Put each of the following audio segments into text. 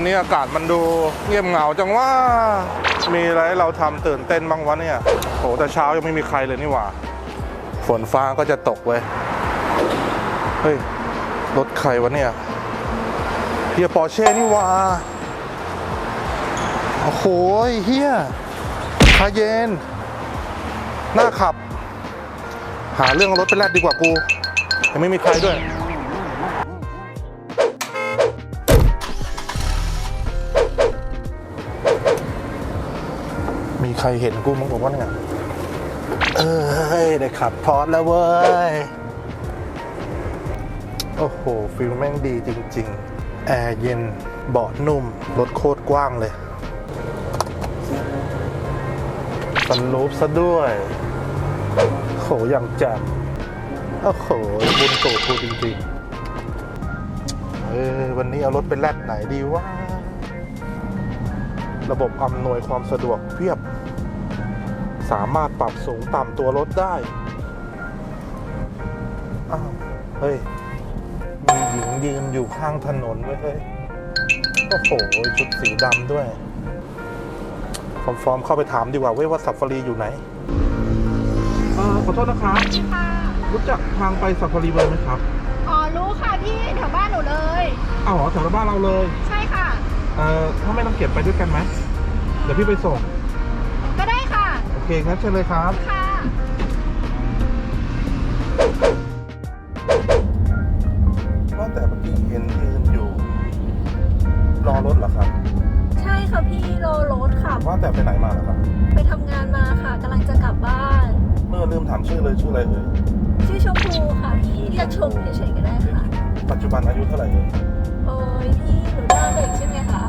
วันนี้อากาศมันดูเงียบเหงาจังว่ามีอะไรให้เราทำตื่นเต้นบ้างวะเนี่ยโหแต่เช้ายังไม่มีใครเลยนี่หว่า ฝนฟ้าก็จะตกเว้ยเฮ้ยรถใครวะเนี่ยเฮียปอร์เช่นี่หว่าโอ้โหเฮียคาเยนหน้าขับ หาเรื่องรถไปแลกดีกว่ากูยังไม่มีใครด้วย ใครเห็นกูมั้งบอกว่าเนี่ยเอ้ยได้ขับพอร์ตแล้วเว้ย โอ้โหฟิลแม่งดีจริง ๆ แอร์เย็นเบาะนุ่ม รถโคตรกว้างเลยสันลูปซะด้วย โหอย่างแจ่มโอ้โห บุญโตกูจริงๆ เออ วันนี้เอารถไปแลกไหนดีวะ ระบบอำนวยความสะดวกเพียบ สามารถปรับสูงต่ำตัวรถได้ อ้าว เฮ้ย มีหญิงยืนอยู่ข้างถนนไว้ยเฮ้ย โอ้โห ชุดสีดำด้วย ฟอร์มฟอร์มเข้าไปถามดีกว่าเว้ยว่าสัฟฟารีอยู่ไหน เออขอโทษนะครับค่ะ รู้จักทางไปสัฟฟารีเวิร์ไหมครับอ๋อ รู้ค่ะพี่แถวบ้านหนูเลย อ้าวเหรอแถวบ้านเราเลย ใช่ค่ะ เอ่อ ถ้าไม่ต้องเก็บไปด้วยกันไหม เดี๋ยวพี่ไปส่งก็ได้ค่ะโอ เคครับเชิญเลยครับ ค่ะว่าแต่เมื่อกี้เห็นยืนอยู่ รอรถเหรอครับ ใช่ค่ะพี่โลรถค่ะ ว่าแต่ไปไหนมาเหรอครับ ไปทำงานมาค่ะกำลังจะกลับบ้าน เมื่อลืมถามชื่อเลยชื่ออะไรเอ่ยชื่อชมพูค่ะพี่เรียกชมเฉยๆก็ได้ค่ะ ปัจจุบันอายุเท่าไหร่เอ่ยโอ้ยพี่หนูหน้าเด็กใช่ไหมคะ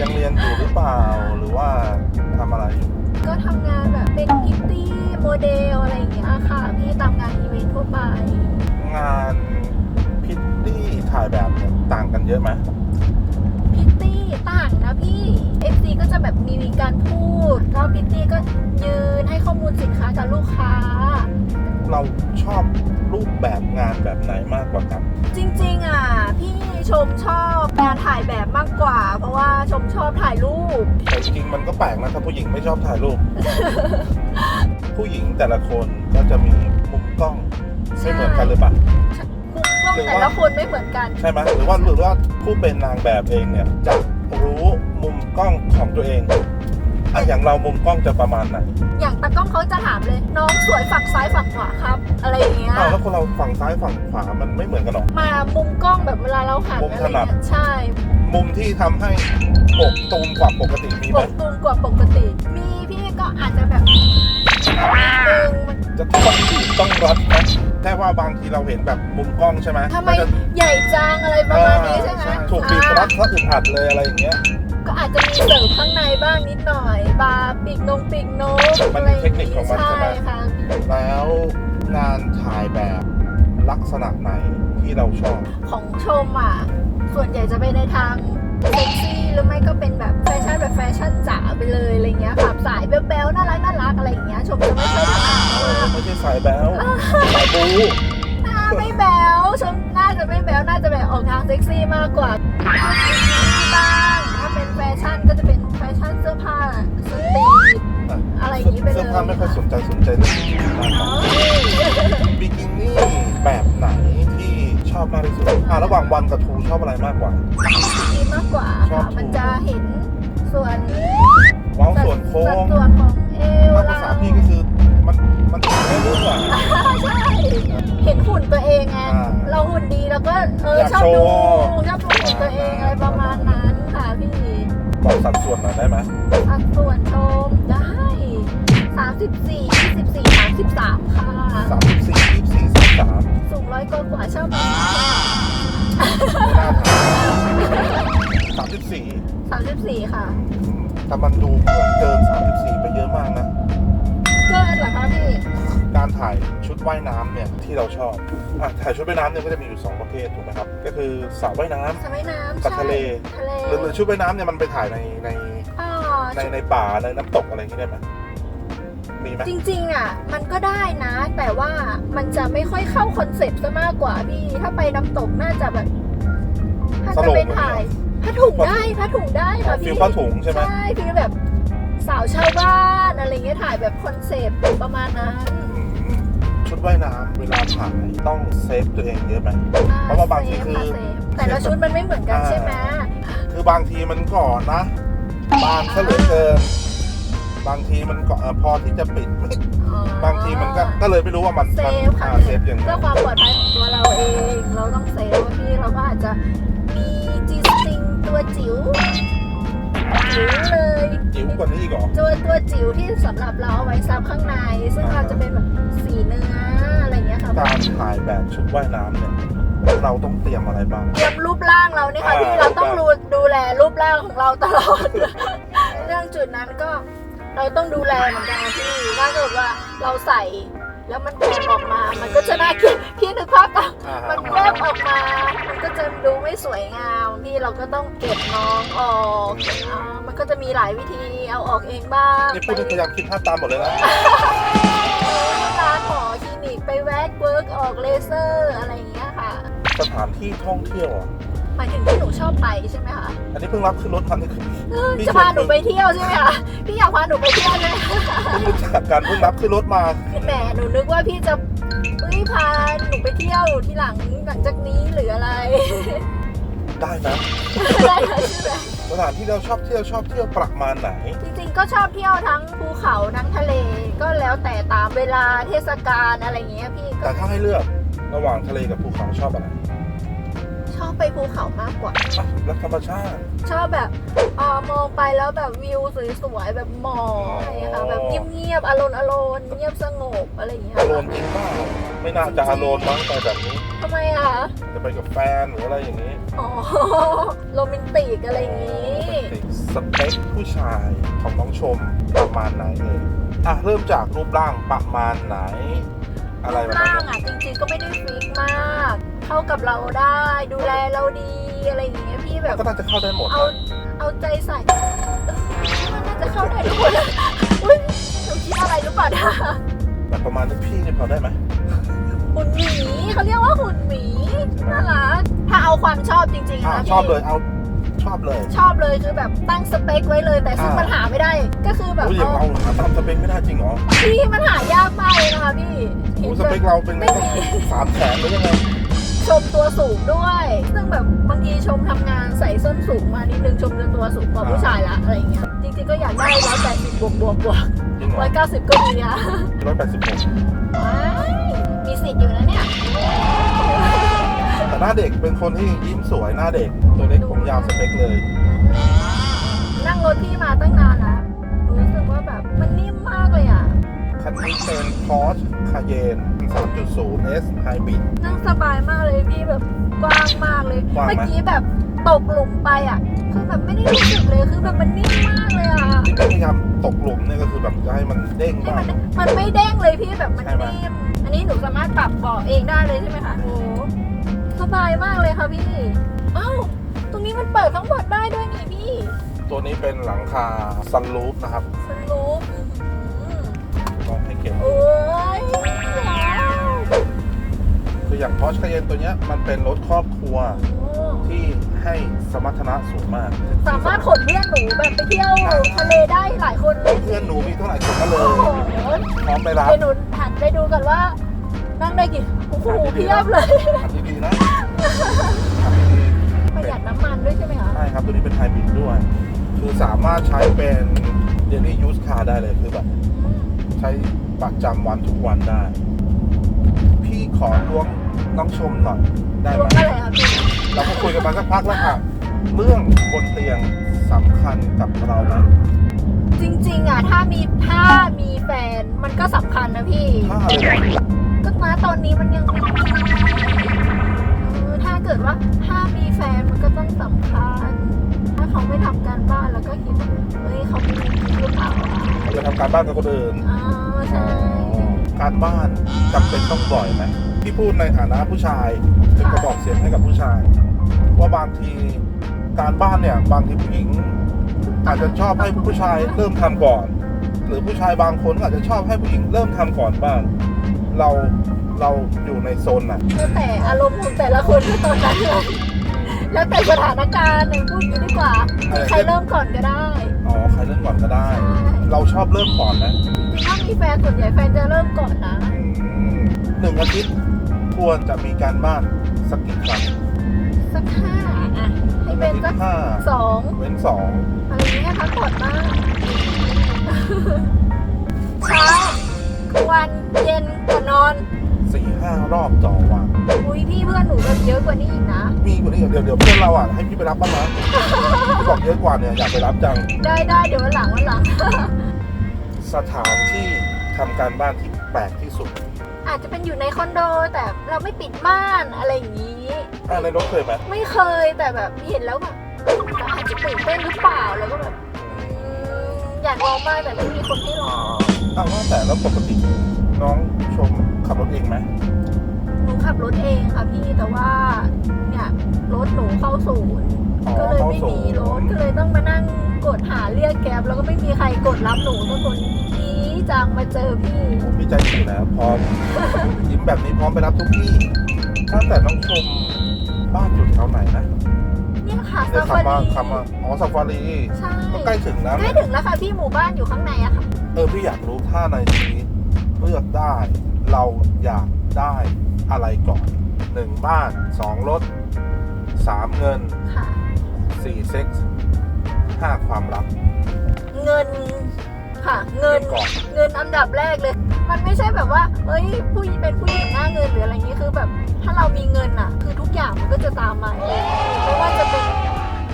ยังเรียนอยู่หรือเปล่าหรือว่า เดลอะไรอย่างเงี้ยค่ะพี่ตามงานอีเวนต์ทั่วไป งานพิตตี้ถ่ายแบบเนี่ยต่างกันเยอะไหมพิตตี้ต่างนะพี่ FC ก็จะแบบมีการพูดแล้วพิตตี้ก็ยืนให้ข้อมูลสินค้ากับลูกค้า เราชอบรูปแบบงานแบบไหนมากกว่ากัน จริงๆอะพี่ชมชอบการถ่ายแบบมากกว่า เพราะว่าชมชอบถ่ายรูป แต่จริงๆมันก็แปลกนะถ้าผู้หญิงไม่ชอบถ่ายรูป ผู้หญิงแต่ละคนก็จะมีมุมกล้องไม่เหมือนกันหรือเปล่ามุมกล้องหรือแต่ว่าละคนไม่เหมือนกัน ใช่ไหมหรือว่าหรือว่าผู้เป็นนางแบบเองเนี่ยจะรู้มุมกล้องของตัวเองอะอย่างเรามุมกล้องจะประมาณไหนอย่างตากล้องเขาจะถามเลย น้องสวยฝั่งซ้ายฝั่งขวาครับ อะไรอย่างเงี้ยอ้าวแล้วคนเราฝั่งซ้ายฝั่งขวามันไม่เหมือนกันหรอมามุมกล้องแบบเวลาเราหันมุมอะถไรนัดเงี้ยใช่ มุมที่ทำให้ปกตูมกว่าปกติมีปไหมกตูมกว่าปกติ มีพี่ก็อาจจะแบบนิดนึงมัน จะต้องบีบต้องรัดไหมแค่ว่าบางทีเราเห็นแบบมุมกล้องใช่ไหมทำไมก็จะใหญ่จังอะไรประมาณนี้ใช่ไหมถูกบีบอ่ารัดซะอึดอัดเลยอะไรอย่างเงี้ย ก็อาจจะมีเสริมข้างในบ้างนิดหน่อยบาร์ปีกนงปีกนกมันอะไรมีเทคนิคของมันใช่ไหม ค่ะแล้วงานถ่ายแบบลักษณะไหนที่เราชอบ ของชมอะ ส่วนใหญ่จะไปในทาง เซ็กซี่หรือไม่ก็เป็นแบบแฟชั่นแบบแฟชั่นจ๋าไปเลยอะไรเงี้ยขับสายแบ๊วๆน่ารักน่ารักอะไรอย่างเงี้ยชมจะไม่ค่อยถนัดเออไม่ใช่สายแบ๊วสายบูหน้าไม่แบ๊วชมน่าจะไม่แบ๊วน่าจะแบบออกทางเซ็กซี่มากกว่าบ้างถ้าเป็นแฟชั่นก็จะเป็นแฟชั่นเสื้อผ้าสตรีทอะไรอย่างนี้ไปเลยเสื้อผ้าไม่ค่อยสนใจสนใจเรื่องบิกินี่แบบไหนที่ชอบมากที่สุดอะระหว่างวันกับทูชอบอะไรมากกว่า ค้สัดงส่วนของเอวถ้าเราภาษาพี่ก็คือมันมันถึงไม่รู้อะ ใช่ เห็นหุ่นตัวเองไง อ่าเราหุ่นดีแล้วก็เอออยากชอบโชดูว์ ชอบดูหุ่นตัวเองอะไรประมาณนั้นค่ะพี่บอกสัดส่วนหน่อยได้ไหมสัดส่วนชมได้34 24 33ค่ะ สามสิบสี่ยี่สิบสี่สามสามสูงร้อยกว่าๆชอบไหม 34 ค่ะ แต่มันดูเหมือนเกินสามสิบสี่ไปเยอะมากนะ เกินเหรอคะพี่ การถ่ายชุดว่ายน้ำเนี่ยที่เราชอบอะถ่ายชุดว่ายน้ำเนี่ยก็จะมีอยู่สองประเภทถูกไหมครับ ก็คือสระว่ายน้ำสระว่ายน้ำกับใช่ทะเล ทะเลหรือหรือชุดว่ายน้ำเนี่ยมันไปถ่ายในในอ่าในในป่าในน้ำตกอะไรอย่างนี้ได้ไหมมีไหมจริงๆอะ มันก็ได้นะ แต่ว่ามันจะไม่ค่อยเข้าคอนเซ็ปต์ซะมากกว่าพี่ ถ้าไปน้ำตกน่าจะแบบถ้าจะไปถ่าย ผ้าถุงได้ผ้าถุงได้ค่ะฟิพี่ลผ้าถุงใช่ไหม ใช่ฟีลแบบสาวชาวบ้านอะไรเงี้ยถ่ายแบบคอนเซปต์ประมาณนั้นอืมชุดว่ายน้ำเวลาถ่ายต้องเซฟตัวเองเยอะไหม เพราะว่าบางทีคือ เซฟะเซฟแต่ละชุดมันไม่เหมือนกันอ่าใช่ไหมคือบางทีมันก่อนนะบางซะเหลือเกินบางทีมันก็เอ่อพอที่จะปิดไม่อ๋อบางทีมันก็ก็เลยไม่รู้ว่ามันเซมันฟค่ะอ่าเซฟยังไงเพื่อความปลอดภัยของตัวเราเอง เราต้องเซฟพี่เราก็อาจจะมีจีส ติงตัวจิ๋วจิ๋วเลยจิ๋วกว่านี้อีกเหรอตัวตัวจิ๋วที่สำหรับเราเอาไว้ซับข้างใน ซึ่งอ่าเราจะเป็นแบบสีเนื้ออะไรเงี้ยค่ะการถ่ายแบบชุดว่ายน้ำเนี่ยเราต้องเตรียมอะไรบ้างเตรียมรูปร่างเราเนี่ยค่ะอ่าพี่เราต้องดูดูแลรูปร่างของเราตลอด เรื่องจุดนั้นก็เราต้องดูแลเหมือนกันนะพี่ถ้าเกิดว่าเราใส่ แล้วมันแพงออกมา มันก็จะน่าเกลียดพี่นึกภาพตามอ่าฮะ มันแวบออกมา มันก็จะดูไม่สวยงามพี่เราก็ต้องเก็บน้องออกอ่ามันก็จะมีหลายวิธีเอาออกเองบ้างนี่พูดให้พยายามคิดภาพตามหมดเลยนะ ร้านหมอคลินิกไปแว็กเวิร์กออกเลเซอร์อะไรอย่างเงี้ยค่ะ สถานที่ท่องเที่ยวอะ หมายถึงที่หนูชอบไปใช่ไหมคะอันนี้เพิ่งรับขึ้นรถคันนี้คือพี่จะพาหนูไปเที่ยวใช่ไหมคะพี่อยากพาหนูไปเที่ยวเลยเพิ่งรู้จักกันเพิ่งรับขึ้นรถมาแหมหนูนึกว่าพี่จะเฮ้ยพาหนูไปเที่ยวที่หลังหลังจากนี้หรืออะไร ได้นะได้ค่ะใช่ไหมสถานที่เราชอบเที่ยวชอบเที่ยวประมาณไหน จริงๆก็ชอบเที่ยวทั้งภูเขาทั้งทะเล ก็แล้วแต่ตามเวลาเทศกาลอะไรอย่างเงี้ยพี่ก็แต่ถ้าให้เลือกระหว่างทะเลกับภูเขาชอบอะไร ชอบไปภูเขามากกว่าอะรักธรรมชาติ ชอบแบบเออมองไปแล้วแบบวิวสวยๆแบบหมอกอะไรอย่างเงี้ยค่ะแบบเงียบๆอารมณ์อารมณ์เงียบสงบอะไรอย่างเงี้ยอารมณ์จริงเปล่าไม่น่าจะอารมณ์มั้งไปแบบนี้ ทำไมอะจะไปกับแฟนหรืออะไรอย่างนี้อ๋อโรแมนติกอะไรอย่างงี้ สเปคผู้ชายของน้องชมประมาณไหนเลยอะเริ่มจากรูปร่างประมาณไหน อะไรแบบร่านั้งนอะจริงๆก็ไม่ได้ฟิกมาก เข้ากับเราได้ ดูแลเราดีอะไรอย่างเงี้ยพี่แบบ ก็น่าจะเข้าได้หมดเอานะเอาใจใส่เออมันน่าจะเข้าได้ทุกคนอะอุ้ยหนูคิดอะไรหรือเปล่านะแต่ประมาณที่พี่นี่พอได้ไหมหุ่นหมีเขาเรียกว่าหุ่นหมีน่ารักถ้าเอาความชอบจริงๆอะนะชอบพี่เลยเอาชอบเลยชอบเลยคือแบบตั้งสเปคไว้เลย แต่ซึ่งอ่ามัมันหาไม่ได้ ก็คือแบบโอ้ยอย่างเราหาตามสเปคไม่ได้จริงเหรอพี่มันหายากมากเลยนะคะพี่โอ้เห็นสแบเปบคเราเป็นไม่ ต้องสามแสนหรือยังไง ชมตัวสูงด้วย ซึ่งแบบบางทีชมทำงานใส่ส้นสูงมานิดนึงชมจะตัวสูงกว่าผู้ชายละอะไรอย่างเงี้ย จริงๆก็อยากได้ร้อยแปดสิบบวกบวกบวกจริงเหรร้ออยเก้าสิบก็ดีอะร้อยแปดสิบหกว้ายมีสิทธิ์อยู่นะเนี่ย แต่หน้าเด็กเป็นคนที่ยิ้มสวยหน้าเด็ก ตัวเล็กผมยาวสเปคเลย นั่งรถพี่มาตั้งนาน Porsche Cayenne 3.0 S Hybrid นั่งสบายมากเลยพี่แบบกว้างมากเลย กว้างไหม เมื่อกี้แบบตกหลุมไปอะ คือแบบไม่ได้รู้สึกเลยคือแบบมันนิ่มมากเลยอะที่พยายามตกหลุมเนี่ยก็คือแบบจะให้มันเด้งให้บ้ามังนมันไม่เด้งเลยพี่แบบมันใช่ไหมนิ่มอันนี้หนูสามารถปรับเบาะเองได้เลยใช่ไหมคะโอ้สบายมากเลยค่ะพี่เอ้าตรงนี้มันเปิดทั้งหมดได้ด้วยนี่พี่ตัวนี้เป็นหลังคาซันรูฟนะครับ ส ออย่าง Porsche Cayenne ตัวเนี้ยมันเป็นรถครอบครัวโอ้ที่ให้สมรรถนะสูงมากสามารถขนเพื่อนหนูแบบไปเที่ยวทะเลได้หลายคนเลยเพื่อนหนูมีเท่าไหร่คนก็เลโอ้ยโหพร้อมไปรับเดี๋ยวหนูหันไปดูกันว่า นั่งได้กี่โอ้โหเพียบเลยขับดีๆนะขับดีประหยัดน้ำมันด้วยใช่ไหมคะๆใช่ครับตัวนี้เป็นไฮบริดด้วย คือสามารถใช้เป็น daily use car ได้เลยคือแบบใช้ประจำวันทุกวันได้ พี่ขอล้วง น้องชมหน่อยได้รไหวมมอะไรคะพี่เราก็คุยกันมาสักพักแล้วค่ะเรื่องบนเตียงสำคัญกับเราไหมจริงๆอะถ้ามีถ้ามีแฟนมันก็สำคัญนะพี่ ถ้าเลยเหรอก็มาตอนนี้มันยังไม่เออถ้าเกิดว่าถ้ามีแฟนมันก็ต้องสำคัญ ถ้าเขาไม่ทำการบ้านแล้วก็คิดว่าเฮ้ยเขาเป็นหรือเปล่าอะเราจะทำการบ้านกับคนอื่นอ๋อใช่การบ้านจำเป็นต้องบ่อยไหม พี่พูดในฐานะผู้ชายเป็นกระบอกเสียงให้กับผู้ชาย ว่าบางทีการบ้านเนี่ยบางทีผู้หญิง อาจจะชอบให้ผู้ชายเริ่มทำก่อน หรือผู้ชายบางคนก็อาจจะชอบให้ผู้หญิงเริ่มทำก่อนบ้างเราเราอยู่ในโซนไหนแล้วแต่อารมณ์ของแต่ละคนก็ตอนนั้นเลยแล้วแต่สถานการณ์หนึ่งพูดอย่างนี้ดีกว่าคือใครเริ่มก่อนก็ได้อ๋อใครเริ่มก่อนก็ได้ใช่เราชอบเริ่มก่อนนะจริงๆถ้ามีแฟนส่วนใหญ่แฟนจะเริ่มก่อนนะหนึ่งอาทิตย์ ควรจะมีการบ้านสักกี่ครั้งสักห้าอะให้เป็นหนึ่งอาทิตสักย์ห้าสองเว้นสองอะไรอย่างเงี้ยพักผ่อนบ้างเช้ากลางวันเย็นก่อนนอนสี่ห้ารอบต่อวันอุ้ยพี่เพื่อนหนูแบบเยอะกว่านี้อีกนะ มีกว่านี้อีกเดี๋ยวเดี๋ยวเพื่อนเราอะให้พี่ไปรับบ้างนะพี่บอกเยอะกว่าเนี่ยอยากไปรับจัง ได้ได้เดี๋ยววันหลังวันหลัง สถานที่ทำการบ้านที่แปลกที่สุด อาจจะเป็นอยู่ในคอนโด แต่เราไม่ปิดม่านอะไรอย่างนี้ อ่าในรถเคยไหมไม่เคยแต่แบบเห็นแล้วแบบเราอาจจะตื่นเต้นหรือเปล่าแล้วก็แบบอืมอยากลองมากแต่ไม่มีคนให้ลองอ้าวว่าแต่แล้วปกติน้องชมขับรถเองไหมหนูขับรถเองค่ะพี่แต่ว่าเนี่ยรถหนูเข้าศูนย์ อ๋อก็เลยไม่เข้าศูมีนย์รถก็เลยต้องมานั่งกดหาเรียกแกร็บแล้วก็ไม่มีใครกดรับหนูสักคนดี จังมาเจอพี่ ผมมีใจอยู่แล้วพร้อม ยิ้มแบบนี้พร้อมไปรับทุกที่ถ้าแต่น้องชมบ้านอยู่แถวไหนนะเนี่ยค่ะได้ซาขับฟามารีขับมาอ๋อซาฟารีใช่ก็ใกล้ถึงแล้วใกล้นะถึงแล้วค่ะพี่หมู่บ้านอยู่ข้างในอะค่ะเออพี่อยากรู้ถ้าในชีวิตเลือกได้เราอยากได้อะไรก่อนหนึ่งบ้านสองรถสามเงินค่ะ สี่เซ็กส์ห้าความรัก เงิน ค่ะ เงินก่อนเงินอันดับแรกเลย มันไม่ใช่แบบว่าเอ้ยผู้หญิงเป็นผู้หญิงหน้าเงินหรืออะไรอย่างนี้คือแบบ ถ้าเรามีเงินอะ คือทุกอย่างมันก็จะตามมาเองไม่ว่าจะเป็น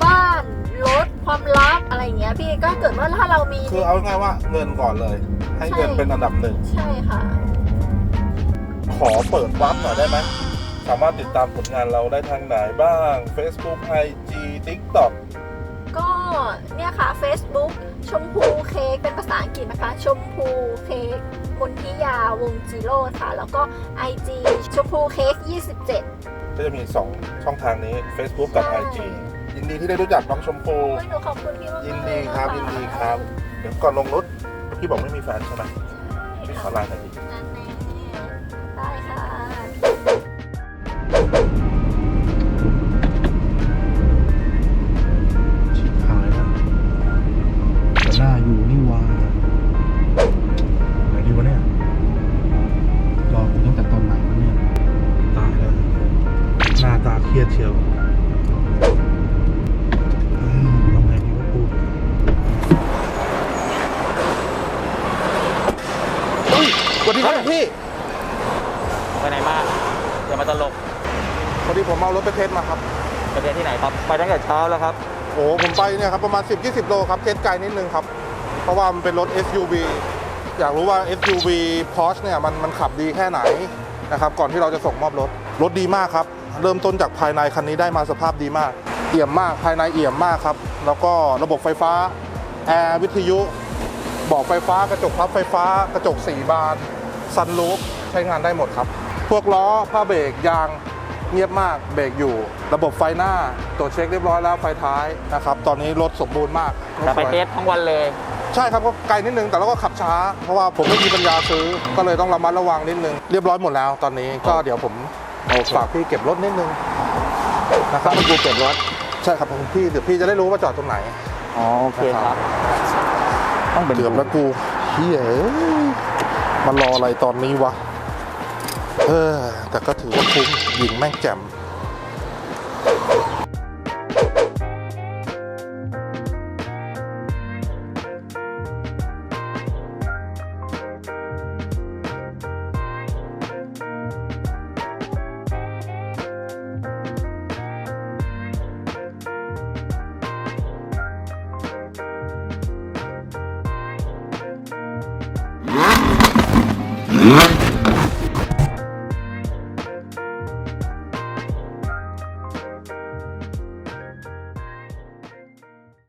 บ้านรถความรักอะไรอย่างเงี้ยพี่ก็เกิดว่าถ้าเรามีคือเอาง่ายๆว่าเงินก่อนเลย ให้เงินใช่เป็นอันดับหนึ่งใช่ค่ะ ขอเปิดวับหน่อยได้ไหมสามารถติดตามผลงานเราได้ทางไหนบ้าง Facebook IG TikTok ก็ เนี่ยค่ะ Facebook ชมพูเค้กเป็นภาษาอังกฤษนะคะ ชมพูเค้กมนทิยาวงจิโร่ค่ะ แล้วก็ IG ชมพูเค้ก27 ก็จะมี 2 ช่องทางนี้ Facebook กับ ใช่ IG ยินดีที่ได้รู้จักน้องชมพูโอ้ยหนูขอบคุณพี่มากๆยินดีครับเลยินดีะะครับ เดี๋ยวก่อนลงรถพี่บอกไม่มีแฟนใช่ไหมพี่ขอไลน์หน่อยดิ นั่นเอ ตาเครียดเชียวอืมทำไงดีวะกูเฮ้ยสวัสดีครับพี่ ไปไหนมาอย่ามาตลกพอดีผมเอารถไปเทสมาครับ ไปเรียนที่ไหนครับ ไปตั้งแต่เช้าแล้วครับ โอ้ผมไปเนี่ยครับประมาณ 10-20 โลครับ เทสไกลนิดนึงครับ เพราะว่ามันเป็นรถ SUV อยากรู้ว่า SUV Porsche เนี่ยมันมันขับดีแค่ไหนนะครับ ก่อนที่เราจะส่งมอบรถ รถดีมากครับ เริ่มต้นจากภายในคันนี้ได้มาสภาพดีมาก เอี่ยมมากภายในเอี่ยมมากครับ แล้วก็ระบบไฟฟ้าแอร์วิทยุเบอกไฟฟ้ากระจกพับไฟฟ้า กระจกสีบานซันรูฟใช้งานได้หมดครับ พวกล้อผ้าเบรกยางเงียบมากเบรกอยู่ ระบบไฟหน้าตรวจเช็คเรียบร้อยแล้วไฟท้ายนะครับ ตอนนี้รถสมบูรณ์มากรถจะไปสวยเทสทั้งวันเลย ใช่ครับก็ไกลนิดนึงแต่เราก็ขับช้า เพราะว่าผมไม่มีปัญญาซื้อ ก็เลยต้องระมัดระวังนิดนึง เรียบร้อยหมดแล้วตอนนี้ก็เดี๋ยวผม ฝากพี่เก็บรถนิดนึงนะครับพี่กูเก็บรถใช่ครับผมพี่เดี๋ยวพี่จะได้รู้ว่าจอดตรงไหนอ๋อโอเคครับ ต้องเป็นเกือบแล้วกูเฮียเอ้ยมารออะไรตอนนี้วะเออแต่ก็ถือว่าคุ้มยิงแม่งแจ่ม Mm-hmm.